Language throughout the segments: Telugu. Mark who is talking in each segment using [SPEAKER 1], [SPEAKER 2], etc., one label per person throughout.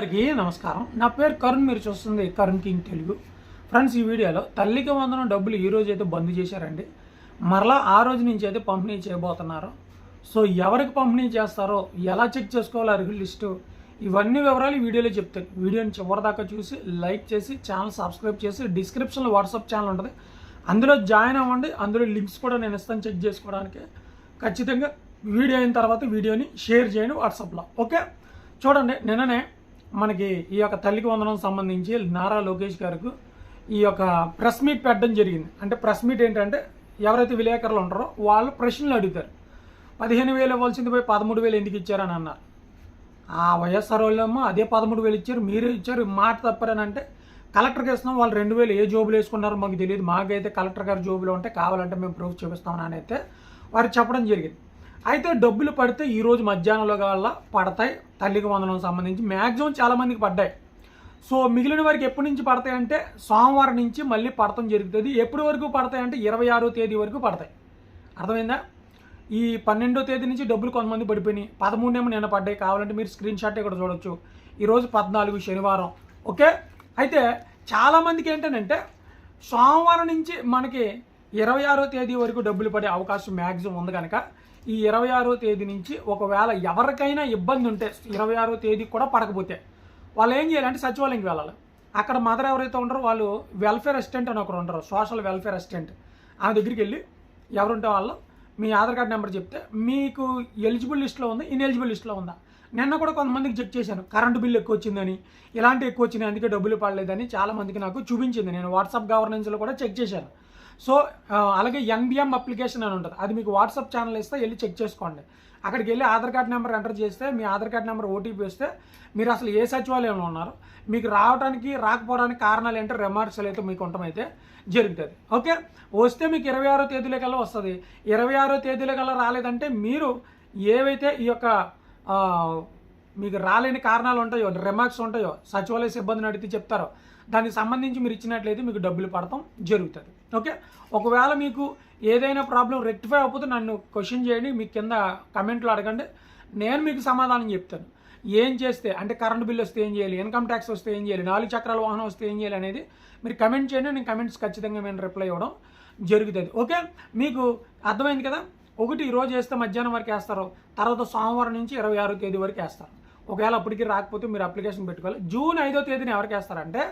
[SPEAKER 1] అందరికీ నమస్కారం. నా పేరు కరుణ్ మీరు చూస్తుంది కరుణ్ కింగ్ తెలుగు. ఫ్రెండ్స్ ఈ వీడియోలో తల్లికి వందనం డబ్బులు ఈ రోజు అయితే బంద్ చేశారండి. మరలా ఆ రోజు నుంచి అయితే పంపిణీ చేయబోతున్నారు. సో ఎవరికి పంపిణీ చేస్తారో ఎలా చెక్ చేసుకోవాలో అర్హుల లిస్టు. ఇవన్నీ వివరాలు ఈ వీడియోలో చెప్తాను. వీడియోని చివరిదాకా చూసి లైక్ చేసి ఛానల్ సబ్స్క్రైబ్ చేసి డిస్క్రిప్షన్లో వాట్సాప్ ఛానల్ ఉంటుంది. అందులో జాయిన్ అవ్వండి. అందులో లింక్స్ కూడా నేను ఇస్తాను చెక్ చేసుకోవడానికి. ఖచ్చితంగా వీడియో అయిన తర్వాత వీడియోని షేర్ చేయండి వాట్సాప్లో. ఓకే? చూడండి నిన్ననే మనకి ఈ యొక్క తల్లికి వందనం సంబంధించి నారా లోకేష్ గారికి ఈ యొక్క ప్రెస్ మీట్ పెట్టడం జరిగింది. అంటే ప్రెస్ మీట్ ఏంటంటే ఎవరైతే విలేకరులు ఉంటారో వాళ్ళు ప్రశ్నలు అడుగుతారు. పదిహేను వేలు ఇవ్వాల్సింది పోయి పదమూడు వేలు ఎందుకు ఇచ్చారని అన్నారు. ఆ వైఎస్ఆర్ వాళ్ళేమో అదే పదమూడు వేలు ఇచ్చారు మీరే ఇచ్చారు మాట తప్పారని అంటే కలెక్టర్ ఇస్తున్నాం వాళ్ళు రెండు వేలు ఏ జోబులు వేసుకున్నారో మాకు తెలియదు. మాకైతే కలెక్టర్ గారి జోబులో ఉంటే కావాలంటే మేము ప్రూఫ్ చూపిస్తామని అయితే వారు చెప్పడం జరిగింది. అయితే డబ్బులు పడితే ఈరోజు మధ్యాహ్నంలో వల్ల పడతాయి. తల్లికి వందనం సంబంధించి మ్యాక్సిమం చాలామందికి పడ్డాయి. సో మిగిలిన వారికి ఎప్పటి నుంచి పడతాయి అంటే సోమవారం నుంచి మళ్ళీ పడటం జరుగుతుంది. ఎప్పటి వరకు పడతాయి అంటే ఇరవై ఆరో తేదీ వరకు పడతాయి. అర్థమైందా? ఈ పన్నెండో తేదీ నుంచి డబ్బులు కొంతమంది పడిపోయినాయి. పదమూడేమో నిన్న పడ్డాయి. కావాలంటే మీరు స్క్రీన్ షాట్ ఇక్కడ చూడొచ్చు. ఈరోజు పద్నాలుగు శనివారం. ఓకే? అయితే చాలామందికి ఏంటంటే సోమవారం నుంచి మనకి ఇరవై ఆరో తేదీ వరకు డబ్బులు పడే అవకాశం మ్యాక్సిమం ఉంది కనుక ఈ ఇరవై ఆరో తేదీ నుంచి ఒకవేళ ఎవరికైనా ఇబ్బంది ఉంటే ఇరవై ఆరో తేదీ కూడా పడకపోతే వాళ్ళు ఏం చేయాలంటే సచివాలయంకి వెళ్ళాలి. అక్కడ మదర్ ఎవరైతే ఉంటారో వాళ్ళు వెల్ఫేర్ అసిస్టెంట్ అని ఒకరు ఉంటారు సోషల్ వెల్ఫేర్ అసిస్టెంట్ ఆమె దగ్గరికి వెళ్ళి ఎవరుంటే వాళ్ళు మీ ఆధార్ కార్డ్ నెంబర్ చెప్తే మీకు ఎలిజిబుల్ లిస్ట్లో ఉంది ఇన్ఎలిజిబుల్ లిస్ట్లో ఉందా? నిన్న కూడా కొంతమందికి చెక్ చేశాను కరెంటు బిల్లు ఎక్కువ వచ్చిందని ఇలాంటి ఎక్కువ వచ్చినాయి అందుకే డబ్బులు పడలేదని చాలామందికి నాకు చూపించింది. నేను వాట్సాప్ గవర్నెన్స్లో కూడా చెక్ చేశాను. సో అలాగే ఎన్బిఎం అప్లికేషన్ అని ఉంటుంది. అది మీకు వాట్సాప్ ఛానల్ ఇస్తే వెళ్ళి చెక్ చేసుకోండి. అక్కడికి వెళ్ళి ఆధార్ కార్డ్ నెంబర్ ఎంటర్ చేస్తే మీ ఆధార్ కార్డ్ నెంబర్ ఓటీపీ వస్తే మీరు అసలు ఏ సచివాలయంలో ఉన్నారు మీకు రావడానికి రాకపోవడానికి కారణాలు ఏంటో రిమార్క్స్లు అయితే మీకు ఉండటమైతే జరుగుతుంది. ఓకే? వస్తే మీకు ఇరవై ఆరో తేదీలకల్లా వస్తుంది. ఇరవై ఆరో తేదీలకల్లా రాలేదంటే మీరు ఏవైతే ఈ యొక్క మీకు రాలేని కారణాలు ఉంటాయో రిమార్క్స్ ఉంటాయో సచివాలయ సిబ్బందిని అడిగితే చెప్తారో. దానికి సంబంధించి మీరు ఇచ్చినట్లయితే మీకు డబ్బులు పడటం జరుగుతుంది. ఓకే? ఒకవేళ మీకు ఏదైనా ప్రాబ్లం రెక్టిఫై అవ్వకపోతే నన్ను క్వశ్చన్ చేయండి మీ కింద కమెంట్లో అడగండి నేను మీకు సమాధానం చెప్తాను. ఏం చేస్తే అంటే కరెంట్ బిల్ వస్తే ఏం చేయాలి ఇన్కమ్ ట్యాక్స్ వస్తే ఏం చేయాలి నాలుగు చక్రాల వాహనం వస్తే ఏం చేయాలి అనేది మీరు కమెంట్ చేయండి నేను కమెంట్స్ ఖచ్చితంగా నేను రిప్లై ఇవ్వడం జరుగుతుంది. ఓకే? మీకు అర్థమైంది కదా? ఒకటి ఈరోజు వేస్తే మధ్యాహ్నం వరకు వేస్తారు తర్వాత సోమవారం నుంచి ఇరవై ఆరో తేదీ వరకు వేస్తారు. ఒకవేళ అప్పటికి రాకపోతే మీరు అప్లికేషన్ పెట్టుకోవాలి. జూన్ ఐదో తేదీని ఎవరికి వేస్తారంటే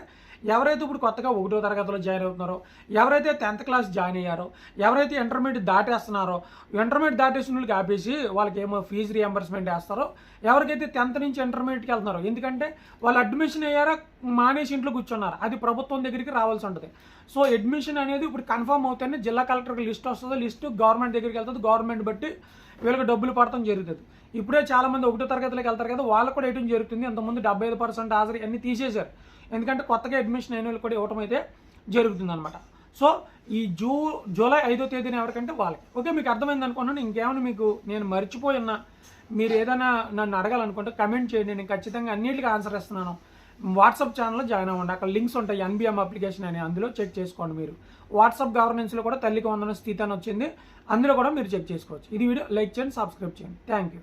[SPEAKER 1] ఎవరైతే ఇప్పుడు కొత్తగా ఒకటో తరగతిలో జాయిన్ అవుతున్నారో ఎవరైతే టెన్త్ క్లాస్ జాయిన్ అయ్యారో ఎవరైతే ఇంటర్మీడియట్ దాటేస్తున్నారో ఇంటర్మీడియట్ దాటేసిన వాళ్ళకి ఆపేసి వాళ్ళకి ఏమో ఫీజు రియంబర్స్మెంట్ వేస్తారో ఎవరికైతే టెన్త్ నుంచి ఇంటర్మీడియట్కి వెళ్తున్నారో ఎందుకంటే వాళ్ళు అడ్మిషన్ అయ్యారా మానేసి ఇంట్లో కూర్చున్నారు. అది ప్రభుత్వం దగ్గరికి రావాల్సి ఉంటుంది. సో అడ్మిషన్ అనేది ఇప్పుడు కన్ఫర్మ్ అవుతేనే జిల్లా కలెక్టర్కి లిస్ట్ వస్తుంది. లిస్ట్ గవర్నమెంట్ దగ్గరికి వెళ్తుంది. గవర్నమెంట్ బట్టి వీళ్ళకి డబ్బులు పడటం జరుగుతుంది. ఇప్పుడే చాలామంది ఒకటో తరగతిలోకి వెళ్తారు కదా వాళ్ళకు కూడా వేయడం జరుగుతుంది. అంతకుముందు డెబ్బై ఐదు పర్సెంట్ హాజరీ అన్ని తీసేశారు. ఎందుకంటే కొత్తగా అడ్మిషన్ అయిన వాళ్ళు కూడా ఇవ్వటం అయితే జరుగుతుంది అనమాట సో ఈ జూ జూలై ఐదో తేదీన ఎవరికంటే వాళ్ళకి. ఓకే మీకు అర్థమైంది అనుకున్నాను. ఇంకేమైనా మీకు నేను మర్చిపోయినా మీరు ఏదైనా నన్ను అడగాలనుకుంటే కమెంట్ చేయండి. నేను ఖచ్చితంగా అన్నిటికీ ఆన్సర్ ఇస్తున్నాను. వాట్సాప్ ఛానల్లో జాయిన్ అవ్వండి. అక్కడ లింక్స్ ఉంటాయి. ఎన్బిఎం అప్లికేషన్ అని. అందులో చెక్ చేసుకోండి మీరు. వాట్సాప్ గవర్నెన్స్లో కూడా తల్లికి వందన స్థితి అని వచ్చింది. అందులో కూడా మీరు చెక్ చేసుకోవచ్చు. ఇది వీడియో లైక్ చేయండి సబ్స్క్రైబ్ చేయండి. Thank you.